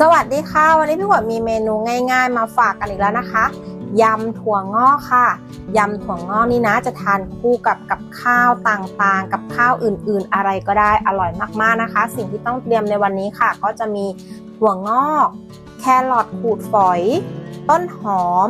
สวัสดีค่ะ วันนี้พี่ขวดมีเมนูง่ายๆ มาฝากกันอีกแล้วนะคะยำถั่วงอกค่ะยำถั่วงอกนี่นะจะทานคู่กับกับข้าวต่างๆ กับข้าวอื่นๆ อะไรก็ได้อร่อยมากๆนะคะ สิ่งที่ต้องเตรียมในวันนี้ค่ะ ก็จะมีถั่วงอก แครอทขูดฝอย ต้นหอม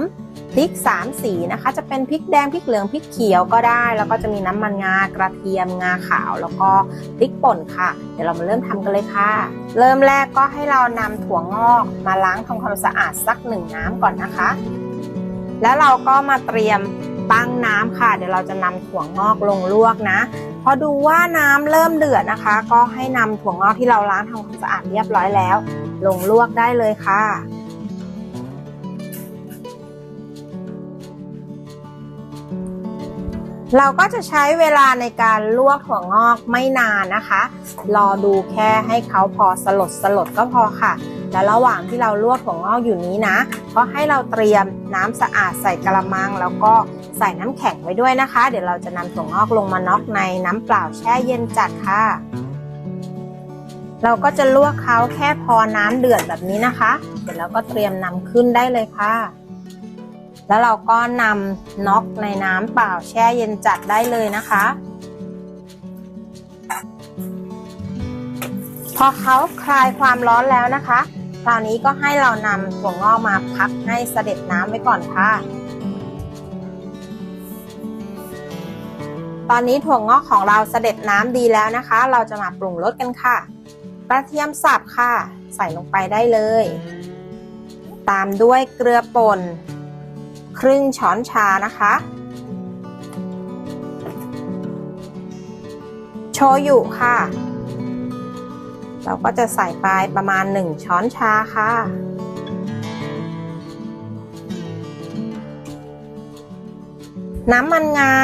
พริกสามสีนะคะ จะเป็นพริกแดงพริกเหลืองพริกเขียวก็ได้ แล้วก็จะมีน้ำมันงากระเทียมงาขาว แล้วก็พริกป่นค่ะ เดี๋ยวเรามาเริ่มทำกันเลยค่ะ เริ่มแรกก็ให้เรานำถั่วงอกมาล้างทำความสะอาดสักหนึ่งน้ำก่อนนะคะ แล้วเราก็มาเตรียมตั้งน้ำค่ะ เดี๋ยวเราจะนำถั่วงอกลงลวกนะพอดูว่าน้ำเริ่มเดือดนะคะ ก็ให้นำถั่วงอกที่เราล้างทำความสะอาดเรียบร้อยแล้ว ลงลวกได้เลยค่ะ เราก็จะใช้เวลาในการลวกถั่วงอกไม่นานนะคะ รอดูแค่ให้เขาพอสลดสลดก็พอค่ะ แล้วระหว่างที่เราลวกถั่วงอกอยู่นี้นะ ก็ให้เราเตรียมน้ำสะอาดใส่กระมัง แล้วก็ใส่น้ำแข็งไว้ด้วยนะคะ เดี๋ยวเราจะนำถั่วงอกลงมาน็อกในน้ำเปล่าแช่เย็นจัดค่ะ เราก็จะลวกเขาแค่พอน้ำเดือดแบบนี้นะคะ เสร็จแล้วก็เตรียมนำขึ้นได้เลยค่ะ แล้วเราก็นำน็อกในน้ำเปล่าแช่เย็นจัดได้เลยนะคะ พอเขาคลายความร้อนแล้วนะคะ คราวนี้ก็ให้เรานำถั่วงอกมาพักให้เสด็จน้ำไว้ก่อนค่ะ ตอนนี้ถั่วงอกของเราเสด็จน้ำดีแล้วนะคะ เราจะมาปรุงรสกันค่ะกระเทียมสับค่ะ ใส่ลงไปได้เลย ตามด้วยเกลือป่น ครึ่งช้อนชานะคะ โชยุค่ะ เราก็จะใส่ไปประมาณ 1 ช้อนชาค่ะ น้ำมันงา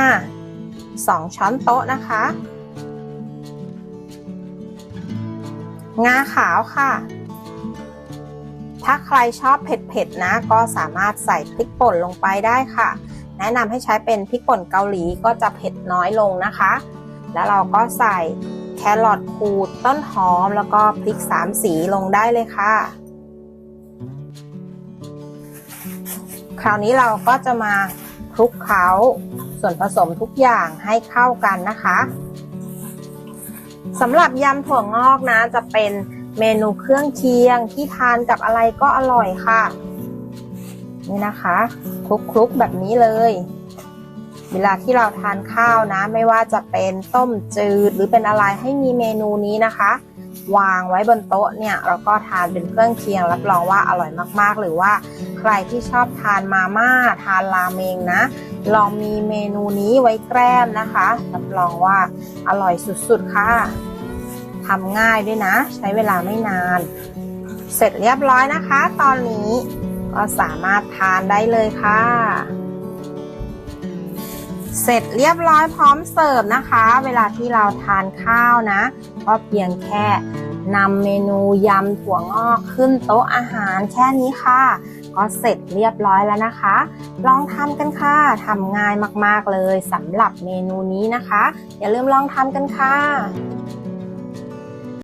2 ช้อนโต๊ะนะคะ งาขาวค่ะ ถ้าใครชอบเผ็ดๆนะ ก็สามารถใส่พริกป่นลงไปได้ค่ะ แนะนำให้ใช้เป็นพริกป่นเกาหลีก็จะเผ็ดน้อยลงนะคะ แล้วเราก็ใส่แครอทขูดต้นหอมแล้วก็พริกสามสีลงได้เลยค่ะ คราวนี้เราก็จะมาคลุกเคล้าส่วนผสมทุกอย่างให้เข้ากันนะคะสำหรับยำถั่วงอกนะจะเป็น เมนูเครื่องเคียงที่ทานกับอะไรก็อร่อยค่ะ นี่นะคะคลุกๆแบบนี้เลย เวลาที่เราทานข้าวนะ ไม่ว่าจะเป็นต้มจืดหรือเป็นอะไรให้มีเมนูนี้นะคะ วางไว้บนโต๊ะเนี่ยเราก็ทานเป็นเครื่องเคียงรับรองว่าอร่อยมากๆ หรือว่าใครที่ชอบทานมาม่าทานราเมงนะ ลองมีเมนูนี้ไว้แกล้มนะคะรับรองว่าอร่อยสุดๆค่ะ ทำง่ายด้วยนะ ใช้เวลาไม่นาน เสร็จเรียบร้อยนะคะ ตอนนี้ก็สามารถทานได้เลยค่ะ เสร็จเรียบร้อยพร้อมเสิร์ฟนะคะ เวลาที่เราทานข้าวนะ ก็เพียงแค่นำเมนูยำถั่วงอกขึ้นโต๊ะอาหารแค่นี้ค่ะ ก็เสร็จเรียบร้อยแล้วนะคะ ลองทำกันค่ะทำง่ายมากๆเลยสำหรับเมนูนี้นะคะ อย่าลืมลองทำกันค่ะ